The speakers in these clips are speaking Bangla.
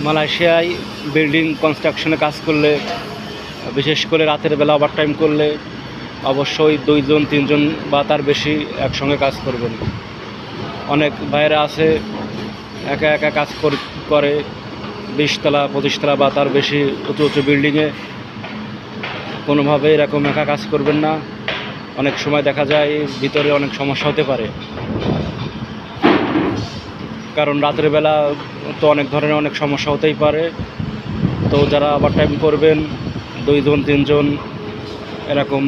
মালয়েশিয়ায় বিল্ডিং কনস্ট্রাকশনে কাজ করলে, বিশেষ করে রাতের বেলা ওভার টাইম করলে, অবশ্যই দুইজন, তিনজন বা তার বেশি একসঙ্গে কাজ করবেন। অনেক বাইরে আছে, একা একা কাজ কর- বিশতলা, পঁচিশতলা বা তার বেশি উঁচু উঁচু বিল্ডিংয়ে কোনোভাবে এরকম একা কাজ করবেন না। অনেক সময় দেখা যায় ভিতরে অনেক সমস্যা হতে পারে। কারণ রাতের বেলা তো অনেক ধরনের অনেক সমস্যা হতেই পারে। তো যারা আবার টাইম করবেন, দুইজন, তিনজন, এরকম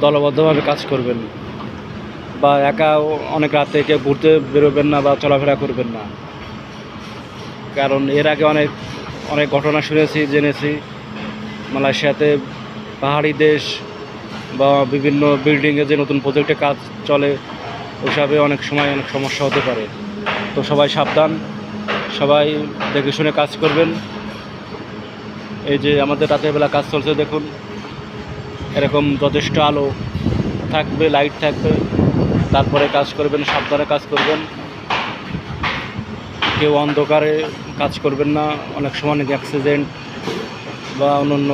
দলবদ্ধভাবে কাজ করবেন বা একা অনেক রাতে কেউ ঘুরতে বেরোবেন না বা চলাফেরা করবেন না। কারণ এর আগে অনেক অনেক ঘটনা শুনেছি, জেনেছি। মালয়েশিয়াতে পাহাড়ি দেশ বা বিভিন্ন বিল্ডিংয়ে যে নতুন প্রজেক্টে কাজ চলে ওইসবে অনেক সময় অনেক সমস্যা হতে পারে। তো সবাই সাবধান, সবাই দেখে শুনে কাজ করবেন। এই যে আমাদের রাতের বেলা কাজ চলছে দেখুন, এরকম যথেষ্ট আলো থাকবে লাইট থাকবে, তারপরে কাজ করবেন, সাবধানে কাজ করবেন। কেউ অন্ধকারে কাজ করবেন না, অনেক সময় অনেক অ্যাক্সিডেন্ট বা অন্যান্য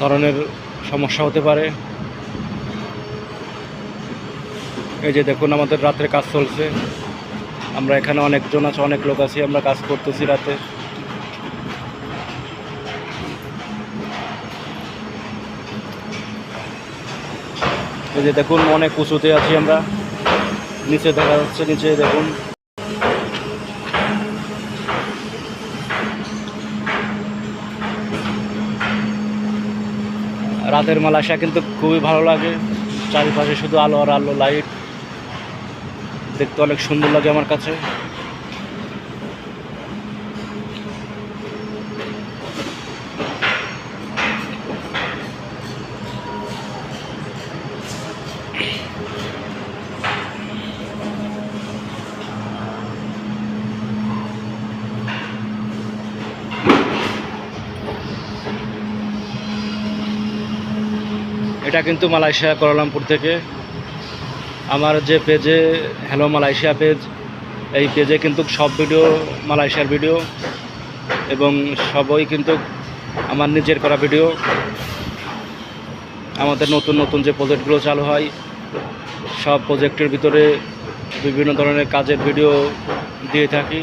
ধরনের সমস্যা হতে পারে। এই যে দেখুন আমাদের রাত্রে কাজ চলছে। আমরা এখানে অনেকজন আছে, অনেক লোক আছি, আমরা কাজ করতেছি রাতে। এই যে দেখুন, অনেক উঁচুতে আছি আমরা। নিচে দেখা যাচ্ছে, নিচে দেখুন। রাতের মালয়েশিয়া কিন্তু খুবই ভালো লাগে। চারিপাশে শুধু আলো আর আলো, লাইট। দেখতে অনেক সুন্দর লাগে আমার কাছে। এটা কিন্তু মালয়েশিয়া কোয়ালালামপুর থেকে। আমার যে পেজে হ্যালো মালয়েশিয়া পেজ এই পেজে কিন্তু সব ভিডিও মালয়েশিয়ার ভিডিও এবং সবই কিন্তু আমার নিজের করা ভিডিও আমাদের নতুন নতুন যে প্রজেক্টগুলো চালু হয়, সব প্রজেক্টের ভিতরে বিভিন্ন ধরনের কাজের ভিডিও দিয়ে থাকি।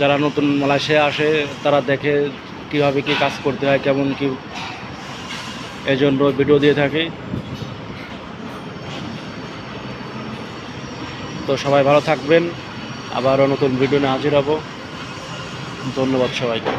যারা নতুন মালয়েশিয়া আসে, তারা দেখে কীভাবে কী কাজ করতে হয়, কেমন কী, এই ভিডিও দিয়ে থাকি। তো সবাই ভালো থাকবেন। আবারও নতুন ভিডিও নিয়ে হাজির হব। ধন্যবাদ সবাইকে।